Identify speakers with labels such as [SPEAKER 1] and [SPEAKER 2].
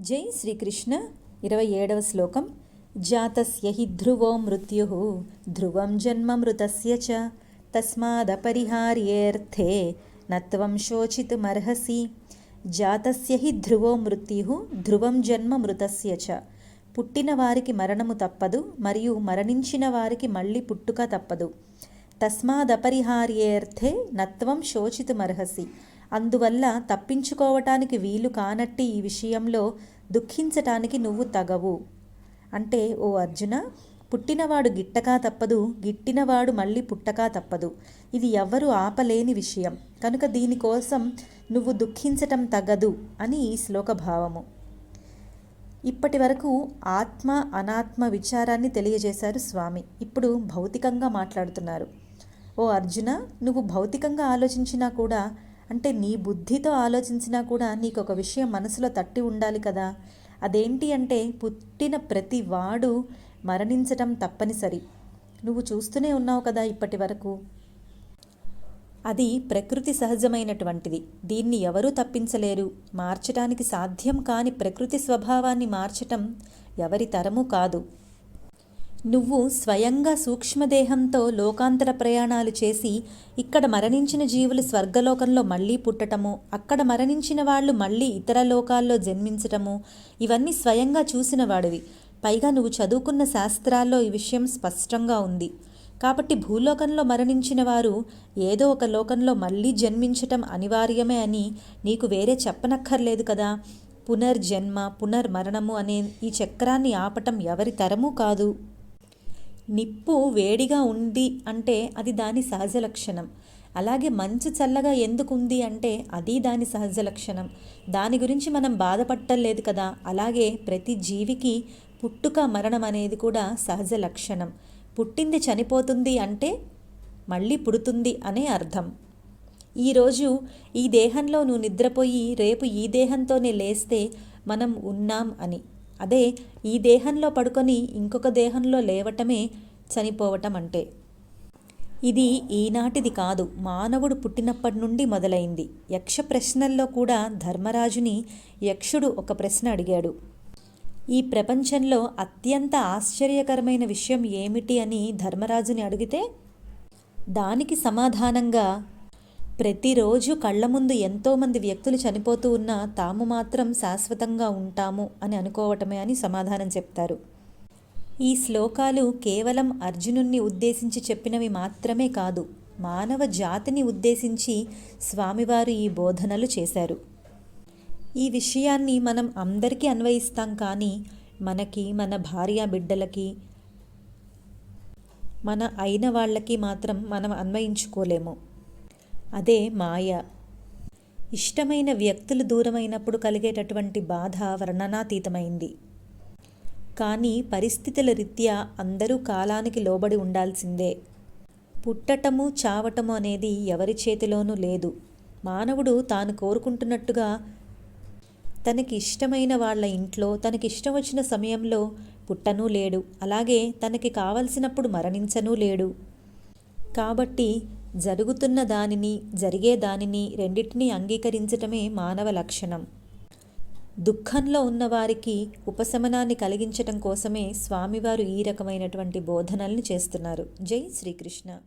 [SPEAKER 1] జై శ్రీకృష్ణ. ఇరవై ఏడవ శ్లోకం. జాతస్య హి ధ్రువో మృత్యు ధ్రువం జన్మ మృతస్య చ. తస్మాదపరిహార్యేర్థే నత్వం శోచితుమర్హసి. జాతస్య హి ధ్రువో మృత్యు ధ్రువం జన్మ మృతస్య చ. పుట్టిన వారికి మరణము తప్పదు మరియు మరణించిన వారికి మళ్ళీ పుట్టుక తప్పదు. తస్మాదపరిహార్యేర్థే నత్వం శోచితుమర్హసి. అందువల్ల తప్పించుకోవటానికి వీలు కానట్టి ఈ విషయంలో దుఃఖించటానికి నువ్వు తగవు. అంటే ఓ అర్జున పుట్టినవాడు గిట్టకా తప్పదు గిట్టినవాడు మళ్ళీ పుట్టకా తప్పదు. ఇది ఎవ్వరూ ఆపలేని విషయం. కనుక దీనికోసం నువ్వు దుఃఖించటం తగదు అని ఈ శ్లోక భావము. ఇప్పటి వరకు ఆత్మ అనాత్మ విచారాన్ని తెలియజేశారు స్వామి. ఇప్పుడు భౌతికంగా మాట్లాడుతున్నారు. ఓ అర్జున నువ్వు భౌతికంగా ఆలోచించినా కూడా అంటే నీ బుద్ధితో ఆలోచించినా కూడా నీకు ఒక విషయం మనసులో తట్టి ఉండాలి కదా. అదేంటి అంటే పుట్టిన ప్రతి వాడు మరణించటం తప్పనిసరి. నువ్వు చూస్తూనే ఉన్నావు కదా ఇప్పటి వరకు. అది ప్రకృతి సహజమైనటువంటిది. దీన్ని ఎవరూ తప్పించలేరు. మార్చటానికి సాధ్యం కాని ప్రకృతి స్వభావాన్ని మార్చటం ఎవరి తరము కాదు. నువ్వు స్వయంగా సూక్ష్మదేహంతో లోకాంతర ప్రయాణాలు చేసి ఇక్కడ మరణించిన జీవులు స్వర్గలోకంలో మళ్ళీ పుట్టటము అక్కడ మరణించిన వాళ్ళు మళ్ళీ ఇతర లోకాల్లో జన్మించటము ఇవన్నీ స్వయంగా చూసిన వాడివి. పైగా నువ్వు చదువుకున్న శాస్త్రాల్లో ఈ విషయం స్పష్టంగా ఉంది. కాబట్టి భూలోకంలో మరణించిన వారు ఏదో ఒక లోకంలో మళ్ళీ జన్మించటం అనివార్యమే అని నీకు వేరే చెప్పనక్కర్లేదు కదా. పునర్జన్మ పునర్మరణము అనే ఈ చక్రాన్ని ఆపటం ఎవరి తరమూ కాదు. నిప్పు వేడిగా ఉంది అంటే అది దాని సహజ లక్షణం. అలాగే మంచు చల్లగా ఎందుకు ఉంది అంటే అది దాని సహజ లక్షణం. దాని గురించి మనం బాధపట్టలేదు కదా. అలాగే ప్రతి జీవికి పుట్టుక మరణం అనేది కూడా సహజ లక్షణం. పుట్టింది చనిపోతుంది అంటే మళ్ళీ పుడుతుంది అనే అర్థం. ఈరోజు ఈ దేహంలో నువ్వు నిద్రపోయి రేపు ఈ దేహంతోనే లేస్తే మనం ఉన్నాం అని. అదే ఈ దేహంలో పడుకొని ఇంకొక దేహంలో లేవటమే చనిపోవటం అంటే ఇది ఈనాటిది కాదు మానవుడు పుట్టినప్పటి నుండి మొదలైంది. యక్ష ప్రశ్నల్లో కూడా ధర్మరాజుని యక్షుడు ఒక ప్రశ్న అడిగాడు. ఈ ప్రపంచంలో అత్యంత ఆశ్చర్యకరమైన విషయం ఏమిటి అని ధర్మరాజుని అడిగితే దానికి సమాధానంగా ప్రతిరోజు కళ్ళ ముందు ఎంతోమంది వ్యక్తులు చనిపోతూ ఉన్నా తాము మాత్రం శాశ్వతంగా ఉంటాము అని అనుకోవటమే అని సమాధానం చెప్తారు. ఈ శ్లోకాలు కేవలం అర్జునుణ్ణి ఉద్దేశించి చెప్పినవి మాత్రమే కాదు మానవ జాతిని ఉద్దేశించి స్వామివారు ఈ బోధనలు చేశారు. ఈ విషయాన్ని మనం అందరికీ అన్వయిస్తాం కానీ మనకి మన భార్య బిడ్డలకి మన అయిన వాళ్ళకి మాత్రం మనం అన్వయించుకోలేము. అదే మాయ. ఇష్టమైన వ్యక్తులు దూరమైనప్పుడు కలిగేటటువంటి బాధ వర్ణనాతీతమైంది. కానీ పరిస్థితుల రీత్యా అందరూ కాలానికి లోబడి ఉండాల్సిందే. పుట్టటము చావటము అనేది ఎవరి చేతిలోనూ లేదు. మానవుడు తాను కోరుకుంటున్నట్టుగా తనకి ఇష్టమైన వాళ్ళ ఇంట్లో తనకి ఇష్టం వచ్చిన సమయంలో పుట్టనూ లేడు. అలాగే తనకి కావలసినప్పుడు మరణించనూ లేడు. కాబట్టి జరుగుతున్న దానిని జరిగే దానిని రెండింటినీ అంగీకరించటమే మానవ లక్షణం. దుఃఖంలో ఉన్నవారికి ఉపశమనాన్ని కలిగించటం కోసమే స్వామివారు ఈ రకమైనటువంటి బోధనల్ని చేస్తున్నారు. జై శ్రీకృష్ణ.